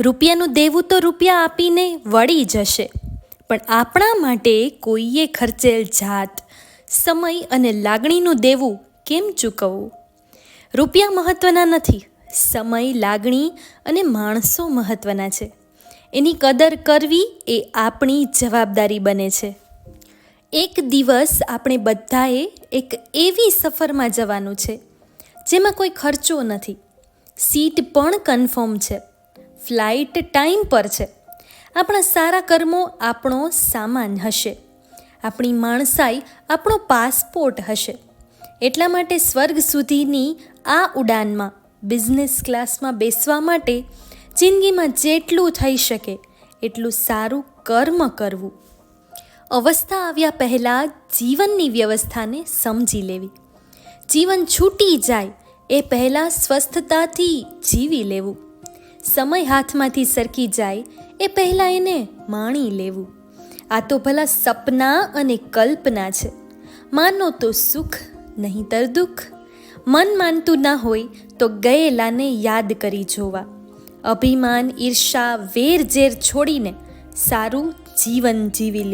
રૂપિયાનું દેવું તો રૂપિયા આપીને વળી જશે. પણ આપણા માટે કોઈએ ખર્ચેલ જાત, સમય અને લાગણીનું દેવું કેમ ચૂકવવું? રૂપિયા મહત્ત્વના નથી, સમય, લાગણી અને માણસો મહત્ત્વના છે. એની કદર કરવી એ આપણી જવાબદારી બને છે. એક દિવસ આપણે બધાએ એક એવી સફરમાં જવાનું છે, જેમાં કોઈ ખર્ચો નથી. સીટ પણ કન્ફર્મ છે. ફ્લાઇટ ટાઈમ પર છે. આપણા સારા કર્મો આપણો સામાન હશે. આપણી માણસાઈ આપણો પાસપોર્ટ હશે. એટલા માટે સ્વર્ગ સુધીની આ ઉડાનમાં, બિઝનેસ ક્લાસમાં બેસવા માટે જિંદગીમાં જેટલું થઈ શકે, એટલું સારું કર્મ કરવું. અવસ્થા આવ્યા પહેલાં જીવનની વ્યવસ્થાને સમજી લેવી. જીવન છૂટી જાય એ પહેલાં સ્વસ્થતાથી જીવી લેવું. સમય હાથમાંથી સરકી જાય, એ પહેલાં એને માણી લેવું. આ તો ભલા સપના અને કલ્પના છે. માનો તો સુખ, નહીંતર દુઃખ. મન માનતું ના હોય તો ગયેલાને યાદ કરી જોવા. અભિમાન, ઈર્ષા વેર ઝેર છોડીને સારું જીવન જીવી લેવું.